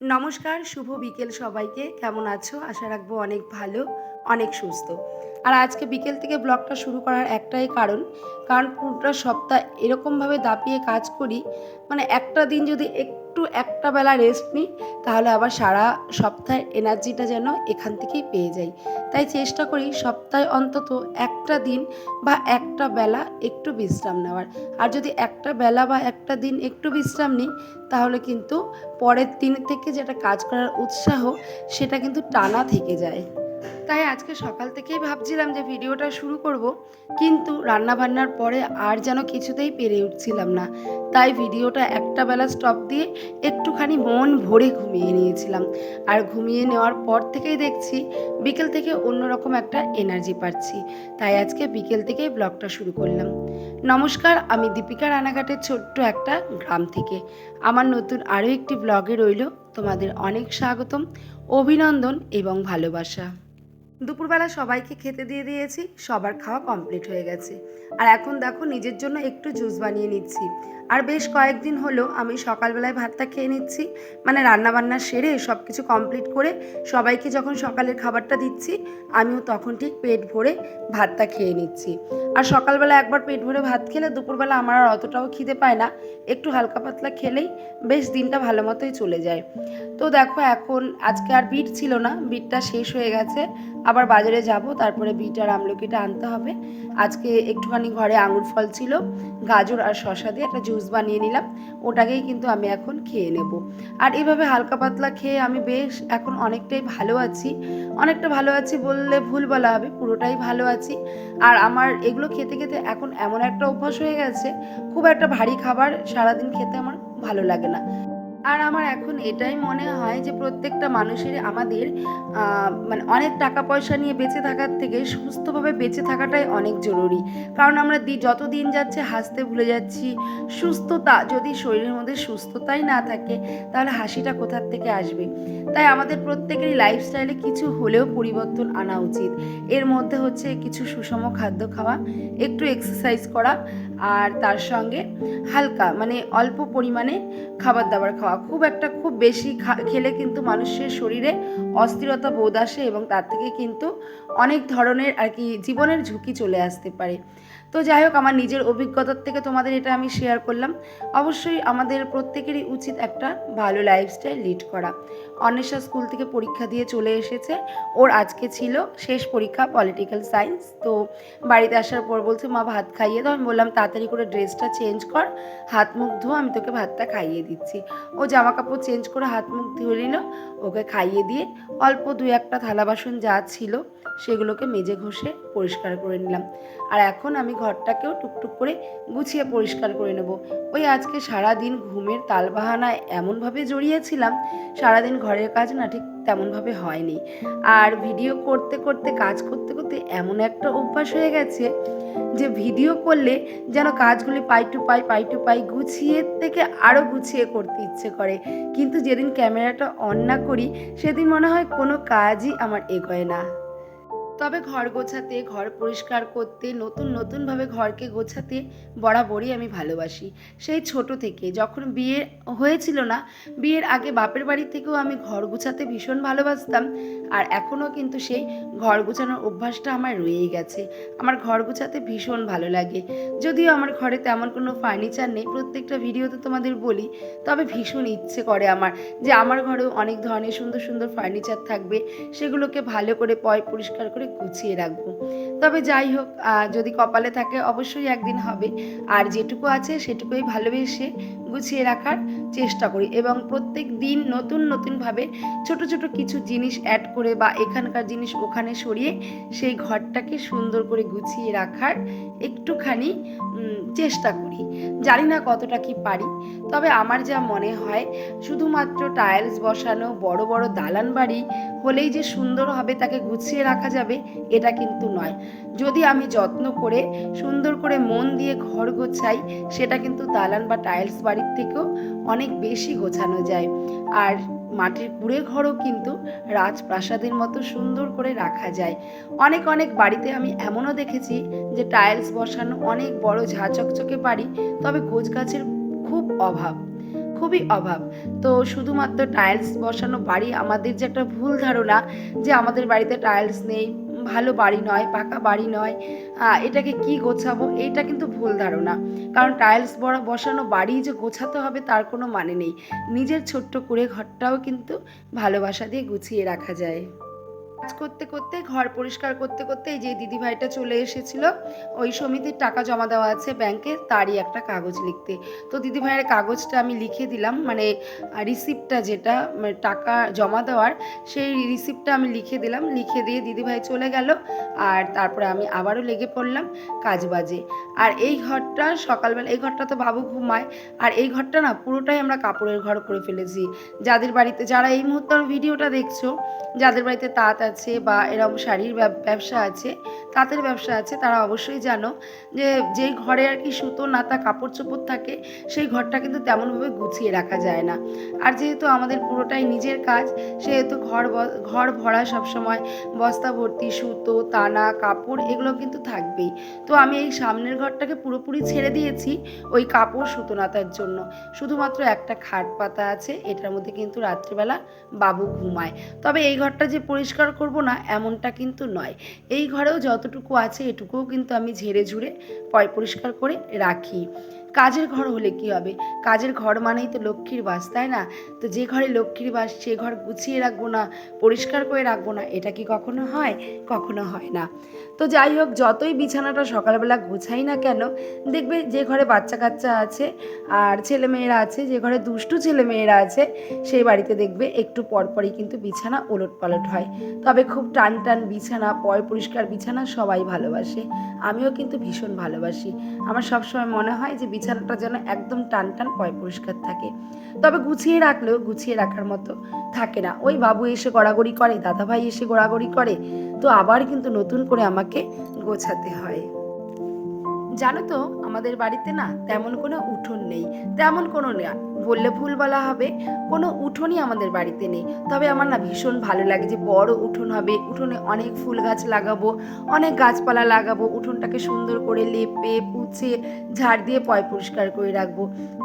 নমস্কার শুভ বিকেল সবাইকে। কেমন আছো? আশা রাখব অনেক ভালো। অনেক সুস্থ। আর আজকে বিকেল থেকে ব্লগটা শুরু করার একটাই কারণ কারণ পুরোটা সপ্তাহ এরকমভাবে দাপিয়ে কাজ করি মানে একটা দিন যদি একটু একটা বেলা রেস্ট নিই, তাহলে আবার সারা সপ্তাহের এনার্জিটা যেন এখান থেকেই পেয়ে যাই। তাই চেষ্টা করি সপ্তাহে অন্তত একটা দিন বা একটা বেলা একটু বিশ্রাম নেওয়ার। আর যদি একটা বেলা বা একটা দিন একটু বিশ্রাম নিই, তাহলে কিন্তু পরের দিন থেকে যেটা কাজ করার উৎসাহ, সেটা কিন্তু টানা থেকে যায়। তাই আজকে সকাল থেকেই ভাবছিলাম যে ভিডিওটা শুরু করব, কিন্তু রান্নাবান্নার পরে আর যেন কিছুতেই পেরে উঠছিলাম না। তাই ভিডিওটা একটা বেলা স্টপ দিয়ে একটুখানি মন ভরে ঘুমিয়ে নিয়েছিলাম। আর ঘুমিয়ে নেওয়ার পর থেকেই দেখছি বিকেল থেকে অন্যরকম একটা এনার্জি পাচ্ছি। তাই আজকে বিকেল থেকেই ব্লগটা শুরু করলাম। নমস্কার, আমি দীপিকা রানাঘাটের ছোট্ট একটা গ্রাম থেকে। আমার নতুন আরও একটি ব্লগে রইল। তোমাদের অনেক স্বাগতম, অভিনন্দন এবং ভালোবাসা। দুপুরবেলা সবাইকে খেতে দিয়ে দিয়েছি, সবার খাওয়া কমপ্লিট হয়ে গেছে। আর এখন দেখো নিজের জন্য একটু জুস বানিয়ে নিচ্ছি। আর বেশ কয়েকদিন হলো আমি সকালবেলায় ভাতটা খেয়ে নিচ্ছি মানে রান্নাবান্না সেরে সব কিছু কমপ্লিট করে সবাইকে যখন সকালের খাবারটা দিচ্ছি, আমিও তখন ঠিক পেট ভরে ভাতটা খেয়ে নিচ্ছি। আর সকালবেলা একবার পেট ভরে ভাত খেলে দুপুরবেলা আমার আর অতটাও খিদে পায় না, একটু হালকা পাতলা খেলেই বেশ দিনটা ভালো মতোই চলে যায়। তো দেখো এখন আজকে আর বিট ছিল না, বিটটা শেষ হয়ে গেছে আবার বাজারে যাব, তারপরে বিট আর আমলকিটা আনতে হবে। আজকে একটুখানি ঘরে আঙুর ফল ছিল, গাজর আর শশা দিয়ে একটা জুস বানিয়ে নিলাম। ওটাকেই কিন্তু আমি এখন খেয়ে নেব। আর এভাবে হালকা পাতলা খেয়ে আমি বেশ এখন অনেকটাই ভালো আছি। অনেকটা ভালো আছি বললে ভুল বলা হবে, পুরোটাই ভালো আছি। আর আমার এগুলো খেতে খেতে এখন এমন একটা অভ্যাস হয়ে গেছে, খুব একটা ভারী খাবার সারাদিন খেতে আমার ভালো লাগে না। আর আমার এখন এটাই মনে হয় যে প্রত্যেকটা মানুষের আমাদের মানে অনেক টাকা পয়সা নিয়ে বেঁচে থাকার থেকে সুস্থভাবে বেঁচে থাকাটাই অনেক জরুরি। কারণ আমরা যত দিন যাচ্ছে হাসতে ভুলে যাচ্ছি, সুস্থতা, যদি শরীরের মধ্যে সুস্থতাই না থাকে, তাহলে হাসিটা কোথার থেকে আসবে? তাই আমাদের প্রত্যেকেরই লাইফস্টাইলে কিছু হলেও পরিবর্তন আনা উচিত। এর মধ্যে হচ্ছে কিছু সুষম খাদ্য খাওয়া, একটু এক্সারসাইজ করা, আর তার সঙ্গে হালকা মানে অল্প পরিমাণে খাবার দাবার খাওয়া। খুব একটা খুব বেশি খেলে কিন্তু মানুষের শরীরে অস্থিরতা বোধ আসে এবং তার থেকে কিন্তু অনেক ধরনের আর কি জীবনের ঝুঁকি চলে আসতে পারে। তো যাই হোক, আমার নিজের অভিজ্ঞতার থেকে তোমাদের এটা আমি শেয়ার করলাম। অবশ্যই আমাদের প্রত্যেকেরই উচিত একটা ভালো লাইফস্টাইল লিড করা। অন্বেষা স্কুল থেকে পরীক্ষা দিয়ে চলে এসেছে। ওর আজকে ছিল শেষ পরীক্ষা পলিটিক্যাল সায়েন্স তো বাড়িতে আসার পর বলছে, মা, ভাত খাইয়ে দাও। আমি বললাম, তাড়াতাড়ি করে ড্রেসটা চেঞ্জ কর। হাত মুখ ধো, আমি তোকে ভাতটা খাইয়ে দিচ্ছি। ও জামা কাপড় চেঞ্জ করে হাত মুখ ধুয়ে নিল। ওকে খাইয়ে দিয়ে অল্প দু একটা থালা বাসন যা ছিল, সেগুলোকে মেজে ঘষে পরিষ্কার করে নিলাম। আর এখন আমি ঘরটাকেও টুকটুক করে গুছিয়ে পরিষ্কার করে নেব। ওই আজকে সারা দিন ঘুমের তালবাহানায় এমনভাবে জড়িয়েছিলাম, সারাদিন ঘরের কাজ না ঠিক তেমনভাবে হয়নি। আর ভিডিও করতে করতে, কাজ করতে করতে এমন একটা অভ্যাস হয়ে গেছে যে ভিডিও করলে যেন কাজগুলি পাই টু পাই পাই টু পাই গুছিয়ে থেকে আরও গুছিয়ে করতে ইচ্ছে করে। কিন্তু যেদিন ক্যামেরাটা অন না করি, সেদিন মনে হয় কোনো কাজই আমার এগোয় না। তবে ঘর গোছাতে, ঘর পরিষ্কার করতে, নতুন, নতুনভাবে ঘরকে গোছাতে বরাবরই আমি ভালোবাসি। সেই ছোট থেকে, যখন বিয়ে হয়েছিল না, বিয়ের আগে বাপের বাড়ি থেকেও আমি ঘর গোছাতে ভীষণ ভালোবাসতাম। আর এখনও কিন্তু সেই ঘর গোছানোর অভ্যাসটা আমার রয়েই গেছে। আমার ঘর গোছাতে ভীষণ ভালো লাগে। যদিও আমার ঘরে তেমন কোনো ফার্নিচার নেই, প্রত্যেকটা ভিডিওতে তোমাদের বলি, তবে ভীষণ ইচ্ছে করে আমার যে আমার ঘরেও অনেক ধরনের সুন্দর সুন্দর ফার্নিচার থাকবে। সেগুলোকে ভালো করে পয়, পরিষ্কার করে গুছিয়ে রাখব। তবে যাই হোক যদি কপালে থাকে অবশ্যই একদিন হবে। আর যেটুকু আছে সেটুকুই ভালোবেসে গুছিয়ে রাখার চেষ্টা করি এবং প্রত্যেক দিন নতুন নতুনভাবে ছোট ছোট কিছু জিনিস অ্যাড করে বা এখানকার জিনিস ওখানে সরিয়ে সেই ঘরটাকে সুন্দর করে গুছিয়ে রাখার একটুখানি চেষ্টা করি। জানি না কতটা কি পারি, তবে আমার যা মনে হয়, শুধুমাত্র টাইলস বসানো, বড় বড় দালান বাড়ি হলেই যে সুন্দর হবে তাকে গুছিয়ে রাখা যাবে, এটা কিন্তু নয়। যদি আমি যত্ন করে, সুন্দর করে মন দিয়ে ঘর গোছাই, সেটা কিন্তু দালান বা টাইলস বাড়ির থেকেও অনেক বেশি গোছানো যায়। আর মাটির কুড়ে ঘরও কিন্তু রাজপ্রাসাদের মতো সুন্দর করে রাখা যায়। অনেক অনেক বাড়িতে আমি এমনও দেখেছি যে টাইলস বসানো অনেক বড় ঝা চকচকে বাড়ি, তবে গোছ গাছের খুব অভাব, খুবই অভাব। তো শুধুমাত্র টাইলস বসানো বাড়ি আমাদের যে একটা ভুল ধারণা যে আমাদের বাড়িতে টাইলস নেই ভালো বাড়ি নয়, পাকা বাড়ি নয় এটাকে কি গোছাবো এটা কিন্তু ভুল ধারণা। কারণ টাইলস বড় বসানো বাড়ি যে গোছাতে হবে তার কোনো মানে নেই। নিজের ছোট্ট করে ঘরটাও কিন্তু ভালোবাসা দিয়ে গুছিয়ে রাখা যায়। কাজ করতে করতে, ঘর পরিষ্কার করতে করতে এই যে দিদি ভাইটা চলে এসেছিল, ওই সমিতির টাকা জমা দেওয়া আছে ব্যাংকে, তারই একটা কাগজ লিখতে। তো দিদি ভাইয়ের কাগজটা আমি লিখে দিলাম মানে রিসিপ্টটা যেটা মানে টাকা জমা দেওয়ার, সেই রিসিপ্টটা আমি লিখে দিলাম, লিখে দিয়ে দিদি ভাই চলে গেল, আর তারপরে আমি আবারও লেগে পড়লাম, কাজ বাজে। আর এই ঘরটা সকালবেলা, এই ঘরটা তো বাবু ঘুমায়, আর এই ঘরটা না পুরোটাই আমরা কাপড়ের ঘর করে ফেলেছি। যাদের বাড়িতে, যারা এই মুহূর্তে ভিডিওটা দেখছ, যাদের বাড়িতে তাঁত আছে বা এরকম শাড়ির ব্যবসা আছে, তাঁতের ব্যবসা আছে, তারা অবশ্যই জানো যে, যেই ঘরে আর কি সুতো, নাতা কাপড় চোপড় থাকে, সেই ঘরটা কিন্তু তেমনভাবে গুছিয়ে রাখা যায় না। আর যেহেতু আমাদের পুরোটাই নিজের কাজ, সেহেতু ঘর ঘর ভরা সবসময়, বস্তা ভর্তি, সুতো, তানা, কাপড় এগুলো কিন্তু থাকবেই। তো আমি এই সামনের ঘরটাকে পুরোপুরি ছেড়ে দিয়েছি ওই কাপড় সুতো নাতার জন্য। শুধুমাত্র একটা খাট পাতা আছে, এটার মধ্যে কিন্তু রাত্রিবেলা বাবু ঘুমায়। তবে এই ঘরটা যে পরিষ্কার করব না, এমনটা কিন্তু নয়। এই ঘরেও যতটুকু আছে এটুকুও কিন্তু আমি ঝেড়ে ঝুড়ে পয়, পরিষ্কার করে রাখি। কাজের ঘর হলে কি হবে? কাজের ঘর মানেই তো লক্ষ্মীর বাস, তাই না? তো যে ঘরে লক্ষ্মীর বাস, সে ঘর গুছিয়ে রাখব না, পরিষ্কার করে রাখব না, এটা কি কখনো হয়? কখনো হয় না। তো যাই হোক, যতই বিছানাটা সকালবেলা গোছাই না কেন, দেখবে যে ঘরে বাচ্চা কাচ্চা আছে আর ছেলেমেয়েরা আছে, যে ঘরে দুষ্টু ছেলেমেয়েরা আছে, সেই বাড়িতে দেখবে একটু পরপরই কিন্তু বিছানা ওলট পালট হয়। তবে খুব টান টান বিছানা, পয় পরিষ্কার বিছানা সবাই ভালোবাসে। আমিও কিন্তু ভীষণ ভালোবাসি। আমার সবসময় মনে হয় যে বিছানাটা যেন একদম টান টান পয় পরিষ্কার থাকে। তবে গুছিয়ে রাখলেও গুছিয়ে রাখার মতো থাকে না। ওই বাবু এসে গড়াগড়ি করে, দাদাভাই এসে গড়াগড়ি করে, তো আবার কিন্তু নতুন করে আমাকে গোছাতে হয়। জানো তো, আমাদের বাড়িতে না তেমন কোনো উঠোন নেই, তেমন কোনো বললে ভুল বলা হবে, কোনো উঠোনই আমাদের বাড়িতে নেই। তবে আমার না ভীষণ ভালো লাগে যে বড় উঠোন হবে, উঠোনে অনেক ফুল গাছ লাগাবো, অনেক গাছপালা লাগাবো, উঠোনটাকে সুন্দর করে লেপে, পুছে, ঝাড় দিয়ে পয় পরিষ্কার করে রাখব।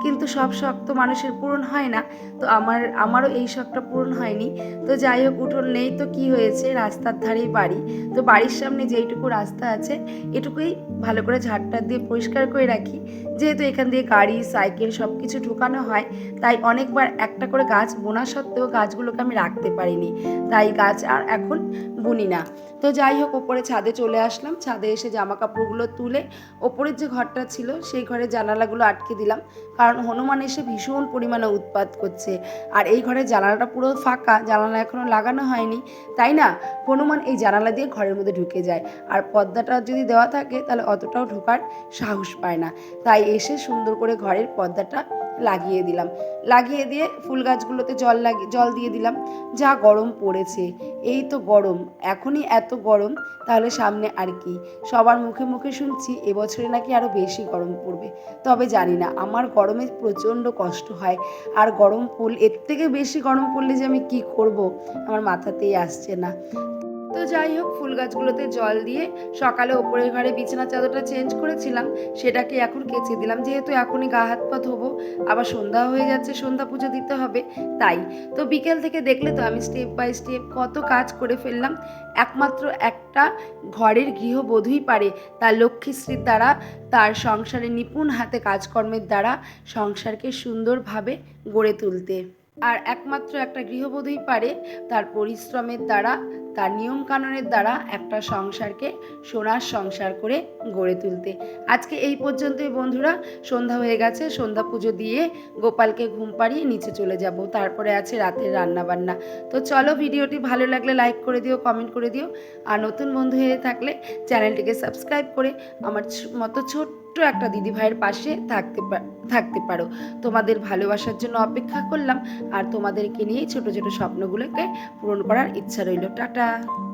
কিন্তু সব শখ তো মানুষের পূরণ হয় না, তো আমার, আমারও এই শখটা পূরণ হয়নি। তো যাই হোক, উঠোন নেই তো কি হয়েছে? রাস্তার ধারেই বাড়ি। তো বাড়ির সামনে যেইটুকু রাস্তা আছে, এটুকুই ভালো করে ঝাড়টা দিয়ে পরিষ্কার করে রাখি। যেহেতু এখান দিয়ে গাড়ি, সাইকেল সব কিছু ঢোকানো হয়, তাই অনেকবার একটা করে গাছ বোনা সত্ত্বেও গাছগুলোকে আমি রাখতে পারিনি। তাই গাছ আর এখন বুনি না। তো যাই হোক, ওপরে ছাদে চলে আসলাম। ছাদে এসে জামা কাপড়গুলো তুলে ওপরের যে ঘরটা ছিল, সেই ঘরে জানালাগুলো আটকে দিলাম। কারণ হনুমান এসে ভীষণ পরিমাণে উৎপাত করছে। আর এই ঘরের জানালাটা পুরো ফাঁকা, জানালা এখনও লাগানো হয়নি। তাই না? হনুমান এই জানালা দিয়ে ঘরের মধ্যে ঢুকে যায়। আর পর্দাটা যদি দেওয়া থাকে, তাহলে অতটাও ঢোকার সাহস পায় না। তাই এসে সুন্দর করে ঘরের পর্দাটা লাগিয়ে দিলাম। লাগিয়ে দিয়ে ফুল গাছগুলোতে জল লাগিয়ে জল দিয়ে দিলাম। যা গরম পড়েছে। এই তো গরম। এখনই এত গরম, তাহলে সামনে আর কি? সবার মুখে মুখে শুনছি এবছরে নাকি আরও বেশি গরম পড়বে। তবে জানি না, আমার গরমে প্রচণ্ড কষ্ট হয়। আর গরম পড়ল, এর থেকে বেশি গরম পড়লে যে আমি কি করব? আমার মাথাতেই আসছে না। তো যাই হোক, ফুল গাছগুলোতে জল দিয়ে সকালে ওপরের ঘরে বিছানা চাদরটা চেঞ্জ করেছিলাম, সেটাকে এখন কেচে দিলাম। যেহেতু এখনই গা হাত পা ধোবো, আবার সন্ধ্যা হয়ে যাচ্ছে, সন্ধ্যা পুজো দিতে হবে, তাই। তো বিকেল থেকে দেখলে তো আমি স্টেপ বাই স্টেপ কত কাজ করে ফেললাম। একমাত্র একটা ঘরের গৃহবধূই পারে তার লক্ষ্মীশ্রীর দ্বারা, তার সংসারে নিপুণ হাতে কাজকর্মের দ্বারা সংসারকে সুন্দরভাবে গড়ে তুলতে। আর একমাত্র একটা গৃহবধূই পারে, তার পরিশ্রমের দ্বারা তার নিয়ম নিয়মকানুনের দ্বারা একটা সংসারকে সোনার সংসার করে গড়ে তুলতে। আজকে এই পর্যন্তই বন্ধুরা, সন্ধ্যা হয়ে গেছে, সন্ধ্যা পুজো দিয়ে গোপালকে ঘুম পাড়িয়ে নিচে চলে যাব। তারপরে আছে রাতের রান্না বান্না তো চলো ভিডিওটি ভালো লাগলে লাইক করে দিও, কমেন্ট করে দিও। আর নতুন বন্ধু হয়ে থাকলে চ্যানেলটিকে সাবস্ক্রাইব করে আমার মতো ছোট্ট একটা দিদি ভাইয়ের পাশে থাকতে থাকতে পারো। তোমাদের ভালোবাসার জন্য অপেক্ষা করলাম। আর তোমাদেরকে নিয়েই ছোট ছোট স্বপ্নগুলোকে পূরণ করার ইচ্ছা রইল। টাটা